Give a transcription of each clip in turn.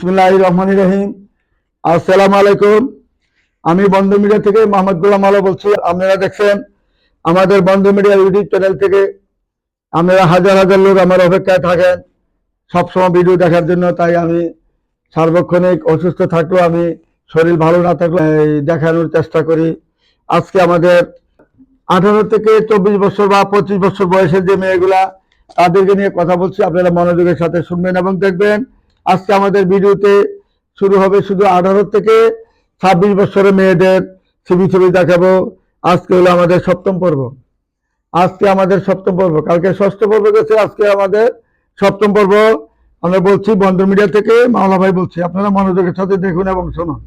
বিসমুল্লাহ রহমান রহিম। আসসালামু আলাইকুম। আমি বন্ধু মিডিয়া থেকে মোহাম্মদ গোলাম আলো বলছি। আপনারা দেখছেন আমাদের বন্ধু মিডিয়া ইউটিউব চ্যানেল থেকে। আপনারা হাজার হাজার লোক আমার অপেক্ষায় থাকেন। সবসময় ভিডিও দেখার জন্য, তাই আমি সার্বক্ষণিক অসুস্থ থাকলেও আমি শরীর ভালো না থাকলেও এই দেখানোর চেষ্টা করি। আজকে আমাদের আঠারো থেকে চব্বিশ বছর বা পঁচিশ বছর বয়সের যে মেয়েগুলা, তাদেরকে নিয়ে কথা বলছি। আপনারা মনোযোগের সাথে শুনবেন এবং দেখবেন। আজকে আমাদের ভিডিওতে শুরু হবে শুধু আঠারো থেকে ছাব্বিশ বছরের মেয়েদের ছবি ছবি দেখাবো। আজকে হলো আমাদের সপ্তম পর্ব। আজকে আমাদের সপ্তম পর্ব। কালকে ষষ্ঠ পর্ব গেছে, আজকে আমাদের সপ্তম পর্ব। আমরা বলছি বন্ধ মিডিয়া থেকে মাওলা ভাই বলছি। আপনারা মনোযোগের সাথে দেখুন এবং শুনুন।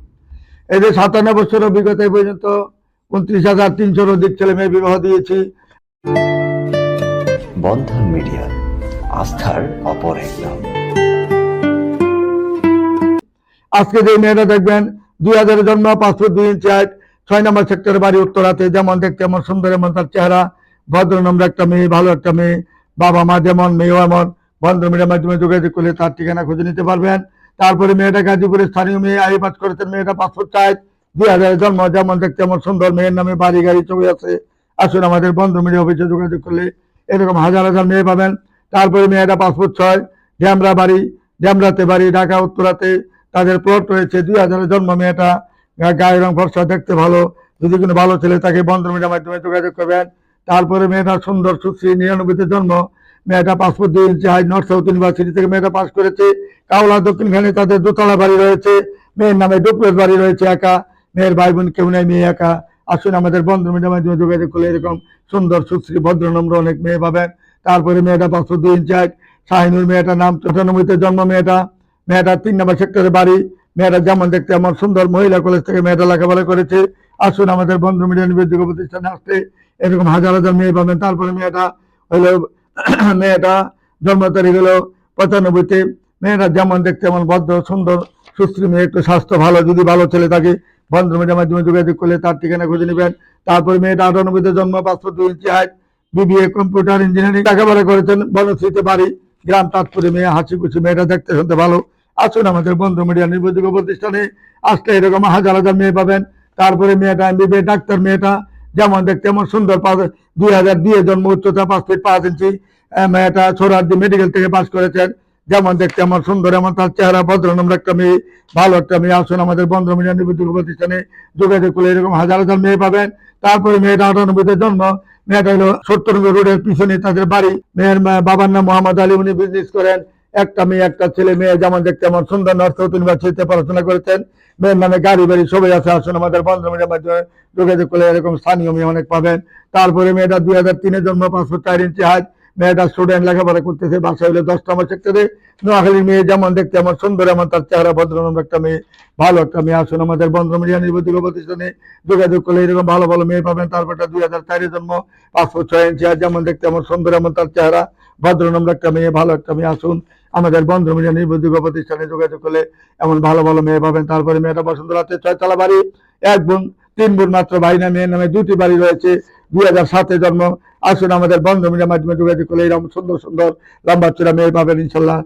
এই যে সাতান্ন বছর অভিজ্ঞতা পর্যন্ত। উনত্রিশ হাজার তিনশোর অধিক ছেলে মেয়ে বিবাহ দিয়েছি। বন্ধন মিডিয়া, আস্থার অপর এক নাম। আজকে যে মেয়েরা দেখবেন, দুই হাজারের জন্ম, পাঁচ ফুট দুই ইঞ্চি হাইট ছয় নম্বর সেক্টরের বাড়ি উত্তরাতে, যেমন দেখতে এমন সুন্দর এমন তার চেহারা, ভদ্র নম্র একটা মেয়ে, ভালো একটা মেয়ে, বাবা মা যেমন, মেয়েও এমন বন্ধ মেয়ের মাধ্যমে যোগাযোগ করলে তার ঠিকানা খুঁজে নিতে পারবেন। তারপরে মেয়েটা গাজীপুরের স্থানীয় মেয়ে আই পাস করেছেন, মেয়েটা পাঁচ ফুট চার, দুই হাজারের জন্ম, যেমন দেখতে এমন সুন্দর মেয়ের নামে বাড়ি, গাড়ি, ছবি আছে। আসুন আমাদের বন্ধ মিডিয়া অফিসে যোগাযোগ করলে এরকম হাজার হাজার মেয়ে পাবেন। তারপরে মেয়েটা পাঁচ ফুট ছয়, ড্যামরা বাড়ি, ড্যামরাতে বাড়ি, ঢাকা, উত্তরাতে তাদের প্লট রয়েছে, দুই হাজারের জন্ম মেয়েটা গায়ের রং ফর্সা, দেখতে ভালো। যদি কোনো ভালো ছেলে তাকে বন্ধ মিডিয়ার মাধ্যমে যোগাযোগ করবেন। তারপরে মেয়েটা সুন্দর সুশ্রী, নিরানব্বইতে জন্ম। মেয়েটা পাসপোর্ট দুই inch high North South University থেকে মেয়েটা পাস করেছে। কাওলা দক্ষিণখানে তাদের দোতলা বাড়ি রয়েছে। মেয়ের নামে ডুপ্লেস বাড়ি রয়েছে একা। মেয়ের ভাই বোন কেউ নেই, মেয়ে একা। আসুন আমাদের বন্ধ মিডিয়ার মাধ্যমে যোগাযোগ করলে এরকম সুন্দর সুশ্রী, ভদ্র, নম্র অনেক মেয়ে পাবেন। তারপরে মেয়েটা পাসপোর্ট দুই ইঞ্চি শাহিনুর মেয়েটার নাম চৌরানব্বইতে জন্ম মেয়েটা। মেয়েটা তিন নম্বর সেক্টরে বাড়ি, মেয়েটা যেমন দেখতে আমার সুন্দর মহিলা কলেজ থেকে মেয়েটা লেখাপড়া করেছে। আসুন আমাদের বন্ধু মিডিয়া নিবেদিত প্রতিষ্ঠানে আসতে, এরকম হাজার হাজার মেয়ে পাবেন। তারপরে মেয়েটা হলো, মেয়েটা জন্ম তারিখ হলো পঁচানব্বইতে। মেয়েটা যেমন দেখতে এমন ভদ্র, সুন্দর, সুশ্রী মেয়ে, একটু স্বাস্থ্য ভালো, যদি ভালো ছেলে থাকে বন্ধু মিডিয়ার মাধ্যমে যোগাযোগ করলে তার ঠিকানা খুঁজে নেবেন। তারপরে মেয়েটা আটানব্বইতে জন্ম পাসপোর্ট দুই inch height BBA computer engineering লেখাপড়া করেছেন বনশ্রীতে বাড়ি। গ্রাম তাজপুরে মেয়ে, হাসি খুশি মেয়েটা দেখতে শুনতে ভালো। আসুন আমাদের বন্ধু মিডিয়া নির্ভরযোগ্য প্রতিষ্ঠানে আসলে এরকম হাজার হাজার মেয়ে পাবেন। তারপরে মেয়েটা এমবিবিএ, ডাক্তার মেয়েটা, যেমন দেখতে এমন সুন্দর পাঁচ দুই হাজার দিয়ে জন্ম, উচ্চতা পাঁচ ফিট পাঁচ ইঞ্চি মেয়েটা সোরারদি মেডিকেল থেকে পাস করেছেন। যেমন দেখতে এমন সুন্দর, এমন তার চেহারা, ভদ্র, নম্র একটা মেয়ে। ভালো একটা মেয়ে। আসুন আমাদের বন্ধু নির্ভরযোগ্য প্রতিষ্ঠানে যোগাযোগ করলে এরকম হাজার হাজার মেয়ে পাবেন। তারপরে মেয়েটা আটানব্বইতে জন্ম মেয়েটা সত্তর সত্তরঙ্গ রোডের পিছনে তাদের বাড়ি। মেয়ের বাবার নাম মোহাম্মদ আলী, উনি বিজনেস করেন। একটা মেয়ে, একটা ছেলে, মেয়ে যেমন দেখতে আমার সুন্দর নর্থ ইউনিভার্সিটিতে পড়াশোনা করেছেন। মেয়ের নামে গাড়ি, বাড়ি সবাই আছে, আসুন আমাদের বন্ধ মিডিয়ার মাধ্যমে যোগাযোগ করলে এরকম স্থানীয় মেয়ে অনেক পাবেন। তারপরে মেয়েটা দুই হাজার তিনে জন্ম পাঁচশো চার ইঞ্চি হাইট মেয়েটা স্টুডেন্ট লেখাপড়া করতেছে বাসা হলে দশটা আমার সেক্টরে নোয়াখালীর মেয়ে যেমন দেখতে আমার সুন্দর এমন তার চেহারা ভদ্রনম্র একটা মেয়ে, ভালো একটা মেয়ে। আসুন, আমাদের বন্ধ মিডিয়া নির্বাচিত প্রতিষ্ঠানে যোগাযোগ করলে এরকম ভালো ভালো মেয়ে পাবেন। তারপরটা দুই হাজার চারে জন্ম পাঁচশো ছয় ইঞ্চি। আর যেমন দেখতে আমার সুন্দর এমন তার চেহারা ভদ্রনম্র একটা মেয়ে, ভালো একটা মেয়ে। আসুন, আমাদের বন্ধ মিডিয়া নির্বাচিত প্রতিষ্ঠানে যোগাযোগ করলে এমন ভালো ভালো মেয়ে পাবেন। তারপরে মেয়েটা বসন্তরাতে ছয়তলা বাড়ি, এক বোন, তিন বোন মাত্র ভাই না মেয়ের নামে দুটি বাড়ি রয়েছে। দুই হাজার সাতে জন্ম আসুন আমাদের বন্ধু মিলে মাধ্যমে যোগাযোগ করলে এরকম সুন্দর সুন্দর লম্বা চূড়া মেয়ে পাবেন ইনশাল্লাহ।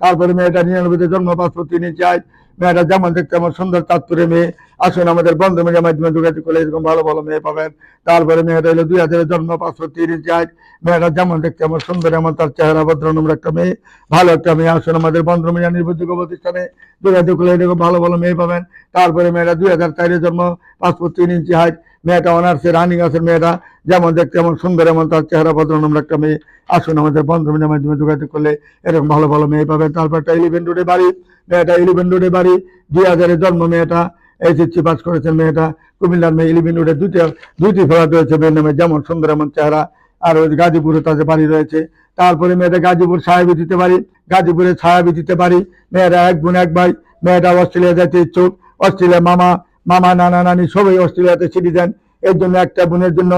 তারপরে মেয়েটা নিরানব্বইতে জন্ম পাসপোর্ট তিনি চাই মেয়েটা যেমন দেখতে আমার সুন্দর চাঁদপুরে মেয়ে। আসুন আমাদের বন্ধু মিডিয়ার মাধ্যমে যোগাযোগ করলে এরকম ভালো ভালো মেয়ে পাবেন। তারপরে মেয়েটা হলো দুই হাজারের জন্ম পাসপোর্ট তিরিশ চাই মেয়েটা যেমন দেখতে আমার সুন্দর, এমন তার চেহারা ভদ্র, নম্র একটা মেয়ে। ভালো একটা মেয়ে। আসুন আমাদের বন্ধু মিডিয়া নির্ভরযোগ্য প্রতিষ্ঠানে যোগাযোগ করলে এরকম ভালো ভালো মেয়ে পাবেন। তারপরে মেয়েটা দুই হাজার চারের জন্ম পাসপোর্ট তিন ইঞ্চি হাইট মেয়েটা অনার্সে রানিং আছে মেয়েটা যেমন দেখতে এমন সুন্দর, এমন তার চেহারা ভদ্র, নম্র একটা মেয়ে। আসুন আমাদের বন্ধু মিডিয়ার মাধ্যমে যোগাযোগ করলে এরকম ভালো ভালো মেয়ে পাবেন। তারপর একটা ইলেভেন রোডে বাড়ি। মেয়েটা ইলেভেন রোডে বাড়ি, দুই হাজারের জন্ম মেয়েটা এইচএসসি পাস করেছেন মেয়েটা। কুমিল্লার মেয়ে ইলেভেন রোডে দুইটি দুইটি ফ্ল্যাট রয়েছে, মেয়ের নামে যেমন সুন্দর এমন চেহারা, আর ওই গাজীপুরে তাদের বাড়ি রয়েছে। তারপরে মেয়েটা গাজীপুর সাহেবী দিতে পারি গাজীপুরে ছায়াবি দিতে পারি মেয়েরা এক বোন, এক ভাই, মেয়েটা অস্ট্রেলিয়া যেতে ইচ্ছুক। অস্ট্রেলিয়া মামা মামা, নানা, নানি সবাই অস্ট্রেলিয়াতে সিটিজেন এর জন্য একটা বোনের জন্য,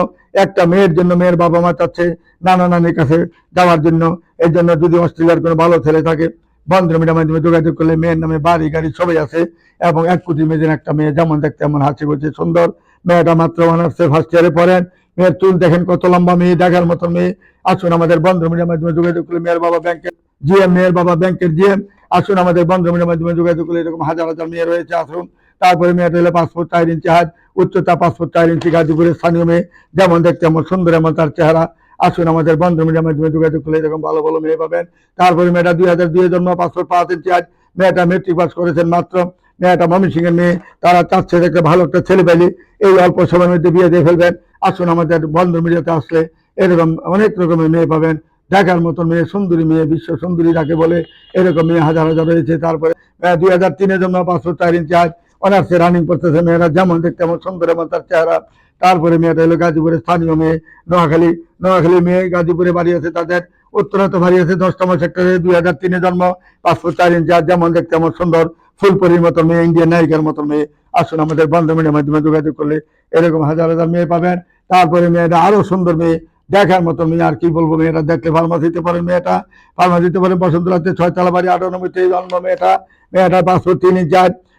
একটা মেয়ের জন্য মেয়ের বাবা মা চাচ্ছে, নানা, নানির কাছে যাওয়ার জন্য। এর জন্য যদি অস্ট্রেলিয়ার কোনো ভালো ছেলে থাকে বন্ধমিটার মাধ্যমে যোগাযোগ করলে মেয়ের নামে বাড়ি, গাড়ি সবাই আছে এবং এক কোটি মেয়েদের একটা মেয়ে যেমন দেখতে এমন হাসি খুশি সুন্দর। মেয়েটা মাত্র অনার্সে ফার্স্ট ইয়ারে পড়েন। মেয়ের চুল দেখেন কত লম্বা মেয়ে, দেখার মতো মেয়ে। আসুন আমাদের বন্ধ মিডিয়ার মাধ্যমে যোগাযোগ করলে মেয়ের বাবা ব্যাংকের জিএম মেয়ের বাবা ব্যাংকের জিএম আসুন আমাদের বন্ধুমিনের মাধ্যমে যোগাযোগ করলে এরকম হাজার হাজার মেয়ে রয়েছে, আসুন। তারপরে মেয়েটা হলো পাসপোর্ট চার ইঞ্চি হাত, উচ্চতা পাসপোর্ট চার ইঞ্চি গাজীপুরের স্থানীয় মেয়ে। যেমন দেখতে এমন সুন্দর এমন তার চেহারা আসুন আমাদের বন্ধুমিনের মাধ্যমে যোগাযোগ করলে এরকম ভালো ভালো মেয়ে পাবেন। তারপরে মেয়েটা দুই হাজার দুই জন্ম পাসপোর্ট পাঁচ ইঞ্চি হাত মেয়েটা মেট্রিক পাস করেছেন মাত্র। মেয়েটা ময়মনসিংহ এর মেয়ে, তারা চাচ্ছে একটা ভালো একটা ছেলে পেলে এই অল্প সময়ের মধ্যে বিয়ে দিয়ে ফেলবেন। আসুন আমাদের বন্ধু মিডিয়াতে আসলে এরকম অনেক রকমের মেয়ে পাবেন। দেখার মতন মেয়ে, সুন্দরী মেয়ে, বিশ্ব সুন্দরী যাকে বলে, এরকম মেয়ে হাজার হাজার রয়েছে। তারপরে দুই হাজার তিনের জন্য পাঁচশো চার ইঞ্চি আজ অনার্সে রানিং করতেছে মেয়েরা, যেমন দেখতে এমন সুন্দর এমন তার চেহারা। তারপরে মেয়েটা হলো গাজীপুরের স্থানীয় মেয়ে, নোয়াখালী। নোয়াখালী মেয়ে গাজীপুরে বাড়ি আছে তাদের। উত্তরাত বাড়ি আছে দশতম সেক্টরে দুই হাজার তিনে জন্ম, পাঁচশো চার ইঞ্চি আজ যেমন দেখতে আমার সুন্দর ফুলপরির মতো মেয়ে ইন্ডিয়ান নায়িকার মতো মেয়ে। আসুন আমাদের বন্ধমিনের মাধ্যমে যোগাযোগ করলে এরকম হাজার হাজার মেয়ে পাবেন। তারপরে মেয়েটা আরও সুন্দর মেয়ে, দেখার মতো মেয়ে, আর কি বলব মেয়েটা, দেখলে ফার্মাসিতে পারেন মেয়েটা। ফার্মাসিতে পারেন বসন্তলাতে ছয়তলা বাড়ি, আটানব্বইতে জন্ম মেয়েটা। মেয়েটা পাঁচশো তিন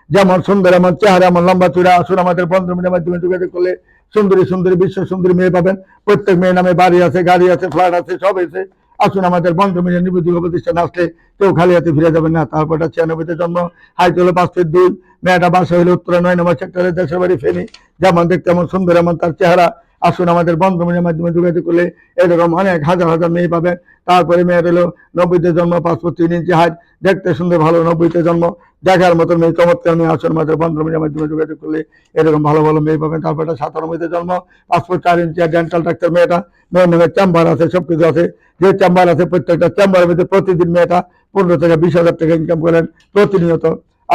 যেমন সুন্দর এমন চেহারা এমন লম্বা চূড়া, আসুন আমাদের বন্ধমিনের মাধ্যমে যোগাযোগ করলে সুন্দরী সুন্দরী, বিশ্ব সুন্দরী মেয়ে পাবেন। প্রত্যেক মেয়ে নামে বাড়ি আছে, গাড়ি আছে, ফ্ল্যাট আছে, সব আছে। আসুন আমাদের বন্ধমিনের নিবেদিত প্রতিষ্ঠান আসলে কেউ খালি হাতে ফিরে যাবেন না। তারপরটা ছিয়ানব্বইতে জন্ম, হাইট হলো পাঁচ ফিট দুই, মেয়েটা বাসা হলো উত্তরা, নয় নম্বর সেক্টরে দেশের বাড়ি ফেনি। যেমন দেখতে এমন সুন্দর, এমন তার চেহারা। আসুন আমাদের বন্ধ বন্ধমিনের মাধ্যমে যোগাযোগ করলে এরকম অনেক হাজার হাজার মেয়ে পাবেন। তারপরে মেয়ের হলো নব্বইতে জন্ম পাসপোর্ট তিন ইঞ্চি হাইট দেখতে সুন্দর, ভালো নব্বইতে জন্ম। দেখার মতো মেয়ে, চমৎকার মেয়ে আসুন আমাদের বন্ধমিনের মাধ্যমে যোগাযোগ করলে এরকম ভালো ভালো মেয়ে পাবেন। তারপরে সাতানব্বইতে জন্ম পাসপোর্ট চার ইঞ্চি ডেন্টাল ডাক্তার মেয়েটা, মেয়ের নামে চেম্বার আছে, সবকিছু আছে। যে চেম্বার আছে, প্রত্যেকটা চেম্বারের মধ্যে প্রতিদিন মেয়েটা পনেরো থেকে বিশ হাজার টাকা ইনকাম করেন প্রতিনিয়ত।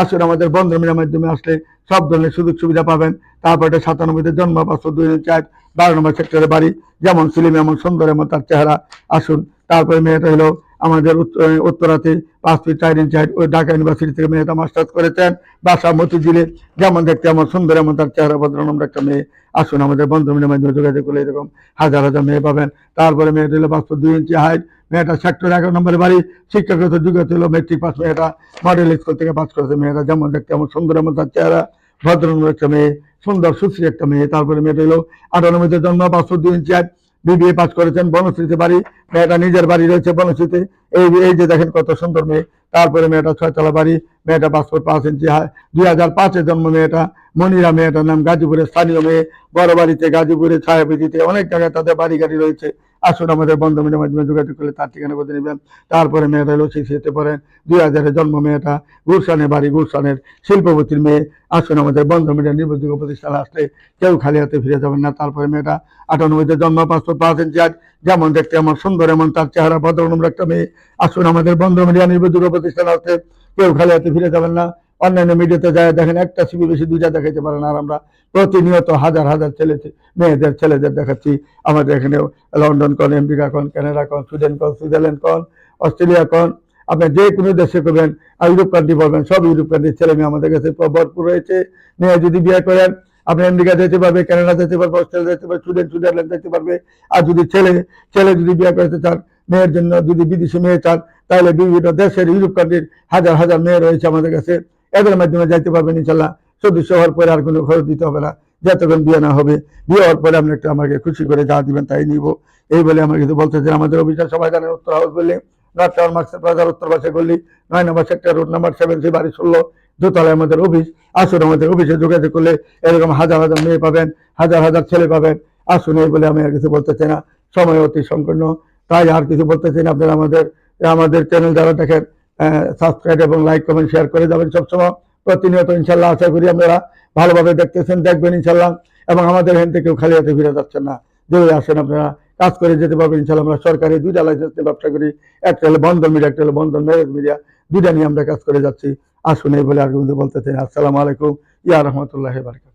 আসুন আমাদের বন্ধমিনের মাধ্যমে আসলে সব ধরনের সুযোগ সুবিধা পাবেন। তারপরে সাতানব্বইতে জন্ম পাঁচশো দুই চার, বারো নম্বর সেক্টরে বাড়ি, যেমন সিলিম, এমন সুন্দর, এমন তার চেহারা। আসুন, তারপরে মেয়েটা হলো আমাদের উত্ত- উত্তরাতে পাঁচ ফিট চার ইঞ্চ হাইট ওই ঢাকা ইউনিভার্সিটি থেকে মেয়েটা মাস্টার্স করেছেন। বাসা মতিঝিলে যেমন দেখতে এমন সুন্দর এমন তার চেহারা ভদ্র নম্বর একটা মেয়ে। আসুন আমাদের বন্ধুমিনের মাধ্যমে যোগাযোগ করলে এরকম হাজার হাজার মেয়ে পাবেন। তারপরে মেয়েটা হলো পাঁচশো দুই ইঞ্চি হাইট মেয়েটা সেক্টর এগারো নম্বরে বাড়ি। শিক্ষাগত যোগ্যতা ছিল মেট্রিক পাস মেয়েটা। মডেল স্কুল থেকে পাস করেছে মেয়েটা। যেমন দেখতে এমন সুন্দর এমন তার চেহারা ভদ্র নম্বর একটা মেয়ে, সুন্দর, সুশ্রী একটা মেয়ে। তারপরে মেয়েটা হলো আটানব্বইতে জন্ম পাঁচশো দুই ইঞ্চি হাইট বিবিএ পাস করেছেন, বনশ্রীতে বাড়ি, মেয়েটা নিজের বাড়ি রয়েছে বনশ্রীতে। এই এই যে দেখেন কত সুন্দর মেয়ে। তারপরে মেয়েটা ছয়তলা বাড়ি, মেয়েটা পাসপোর্ট পাঁচ ইঞ্চি হাই, দুই হাজার পাঁচে জন্ম মেয়েটা, মনিরা মেয়েটার নাম গাজীপুরের স্থানীয় মেয়ে, বড় বাড়িতে গাজীপুরে ছায়াবিদিতে অনেক জায়গায় তাদের বাড়ি গাড়ি রয়েছে। আসুন আমাদের বন্ধমিনের মাধ্যমে যোগাযোগ করলে তার ঠিকানা বলে নেবেন। তারপরে মেয়েটা হলো শিশিতে পড়েন দুই হাজারে জন্ম মেয়েটা গুলশানের বাড়ি, গুলশানের শিল্পপতির মেয়ে। আসুন আমাদের বন্ধমিনের নির্ভরযোগ্য প্রতিষ্ঠান আসলে কেউ খালি হাতে ফিরে যাবেন না। তারপরে মেয়েটা আটানব্বইতে জন্ম পাঁচশো পাঁচ ইঞ্চি আজ যেমন দেখতে আমার সুন্দর, এমন তার চেহারা, ভদ্র নম্বর একটা মেয়ে। আসুন আমাদের বন্ধ মিডিয়া নির্ভরযোগ্য প্রতিষ্ঠান আসলে কেউ খালি হাতে ফিরে যাবেন না। অন্যান্য মিডিয়াতে যায়, দেখেন একটা ছবি বেশি দুইটা দেখাইতে পারেন আর আমরা প্রতিনিয়ত হাজার হাজার ছেলে মেয়েদের, ছেলেদের দেখাচ্ছি। আমাদের এখানে লন্ডন কন, আমেরিকা কন, কানাডা কন, সুইডেন কন, সুইজারল্যান্ড কন, অস্ট্রেলিয়া কন। আপনি যে কোনো দেশে করবেন ইউরোপ কান্ট্রি বলবেন, সব ইউরোপ কান্ট্রির ছেলে মেয়ে আমাদের কাছে ভরপুর রয়েছে। মেয়ে যদি বিয়ে করেন, আপনি আমেরিকা যেতে পারবে, কানাডা যেতে পারবে, অস্ট্রেলিয়া যেতে পারবে, সুইডেন, সুইজারল্যান্ড যেতে পারবে। আর যদি ছেলে ছেলে যদি বিয়ে করতে চান, মেয়ের জন্য যদি বিদেশি মেয়ে চান তাহলে বিভিন্ন দেশের ইউরোপ হাজার হাজার মেয়ে রয়েছে আমাদের কাছে। এদের মাধ্যমে যাইতে পারবেন ইনশাল্লাহ। সদস্য হওয়ার পরে আর কোনো খরচ দিতে হবে না। যতক্ষণ বিয়ে না হবে, বিয়ে হওয়ার পরে আপনি একটু আমাকে খুশি করে যা দিবেন তাই নিব। এই বলে আমার কিছু বলতেছেন আমাদের অফিসার সবাই জানেন উত্তর হাউস বললে নর্থ টাউন প্লাজার উত্তর পাশে গল্লি নয় number sector road number seven C বাড়ি ষোলো। দোতলায় আমাদের অফিস। আসুন আমাদের অফিসে যোগাযোগ করলে এরকম হাজার হাজার মেয়ে পাবেন, হাজার হাজার ছেলে পাবেন। আসুন এই বলে আমি আর কিছু বলতে চাই না। সময় অতি সংকীর্ণ। তাই আর কিছু বলতে চাই না। আপনারা আমাদের আমাদের চ্যানেল যারা দেখেন সাবস্ক্রাইব এবং লাইক কমেন্ট শেয়ার করে যাবেন সবসময়। প্রতিনিয়ত ইনশাল্লাহ আশা করি আপনারা ভালোভাবে দেখতেছেন, দেখবেন ইনশাল্লাহ। এবং আমাদের এখান থেকেও খালি হাতে ফিরে যাচ্ছেন না। যদি আসেন আপনারা, কাজ করে যেতে পারবেন ইনশাল্লাহ। আমরা সরকারি দুইটা লাইসেন্স নিয়ে ব্যবসা করি একটা হলো বন্ধন মিডিয়া একটা হলো বন্ধন ম্যারেজ মিডিয়া দুইটা নিয়ে আমরা কাজ করে যাচ্ছি। আসুন এই বলে আর কিন্তু বলতে চাই আসসালামু আলাইকুম। ইয়া রহমতুল্লাহ বারকাত